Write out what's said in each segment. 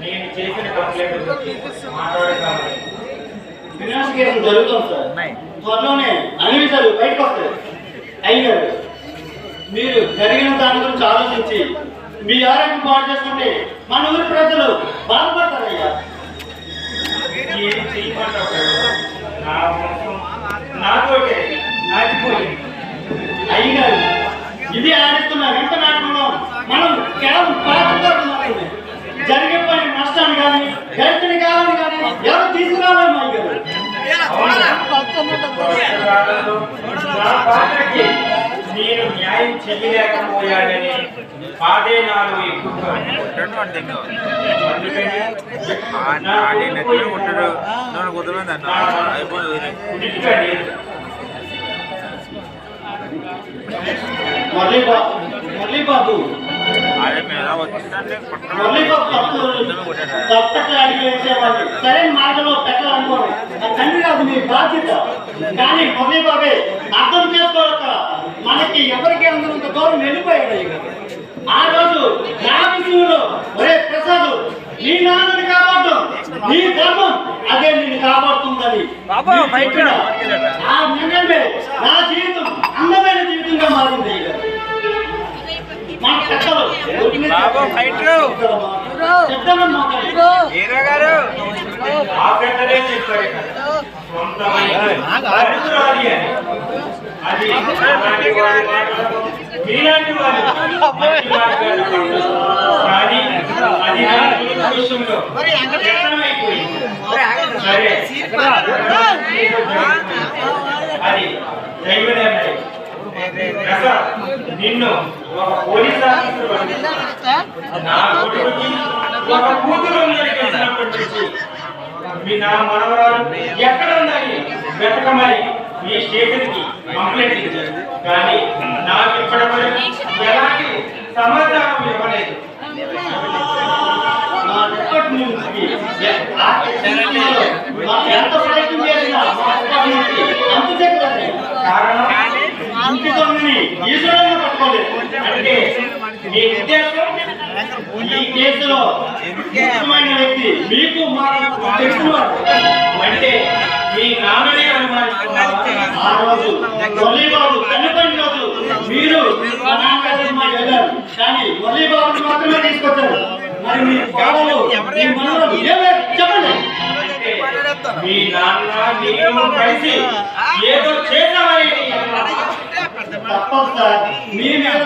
నేను చేసిన కంప్లైంట్ మాట్లాడతాను ఇన్వెస్టిగేషన్ జరుగుతుంది సార్ త్వరలోనే అన్ని విషయాలు బయటకు వస్తాయి. అయ్యారు మీరు జరిగిన దాని గురించి ఆలోచించి మీ ఆరోగ్యం పాడు చేసుకుంటే మన ఊరి ప్రజలు బాధపడతారయ్యా. ఏం చేయమంటావు నా వంశం నాతోటే నాటిపోయింది అయ్యారు ఇది ఆడిస్తున్న వింత నాటకంలో మనం కేవలం పాత్రలు మాత్రమే జరిగే పని నష్టాన్ని కానీ గడిచిన కాలాన్ని కానీ ఎవరు తీసుకురాలేము అయ్యారు వర్షకాలంలో నా పాత్రకి నేను న్యాయం చెయ్యలేకపోయాడని అదే నాలో ఎక్కువ అందుకని నా కొడుకు ఉడికాడు. మురళీ బాబు మురళీ బాబు మురళీ బాబు తప్పు తప్పట్లు అడిగి వేసేవాళ్ళు. సరైన మార్గంలో పెట్టాలనుకోండి ఎవరికి అందరంత గౌరవం వెళ్ళిపోయాడు ఇక. ఆ రోజు నా విషయంలో ఒరే ప్రసాద్ నీ నాన్నని కాపాడటం నీ ధర్మం అదే నిన్ను కాపాడుతుందని ఆ నిర్ణయమే నా జీవితం అందమైన జీవితంగా మారింది ఇక. పెద్దలు బాబు, అది మీలాంటి వారు. కానీ అది నా విషయంలో వ్యక్తమైపోయింది. సరే. అది దైవ నిర్ణయం ప్రసాద్, నిన్ను ఒక పోలీస్ ఆఫీసర్ వల్ల నా కొడుకుకి ఒక కూతురు మీ నా మనవరాలు ఎక్కడ ఉందని వెతకమని మీ స్టేషన్కి కంప్లైంట్ కానీ నాకు ఇప్పటివరకు ఎలాంటి సమాచారం ఇవ్వలేదు. ఎంత ప్రయత్నం చేసినా కారణం ఈశ్వరంగా పట్టుకోలేదు. అంటే మీ ఉద్దేశం ఈ కేసులో ముఖ్యమైన వ్యక్తి మీకు మాకు అంటే మీ నాన్ననే ఆ రోజు మురళీబాబు రోజు మీరు కానీ మురళీబాబుని మాత్రమే తీసుకొచ్చారు. మరి మీ మీ చెప్పండి. మీ నాన్న కలిసి ఏదో తప్పదు సార్ మీ మీద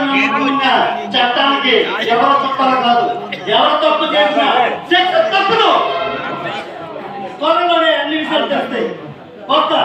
చట్టానికి ఎవరు తప్పలు కాదు. ఎవరు తప్పు చేసినా శిక్ష తప్పును త్వరలోనే అన్ని విషయాలు バッ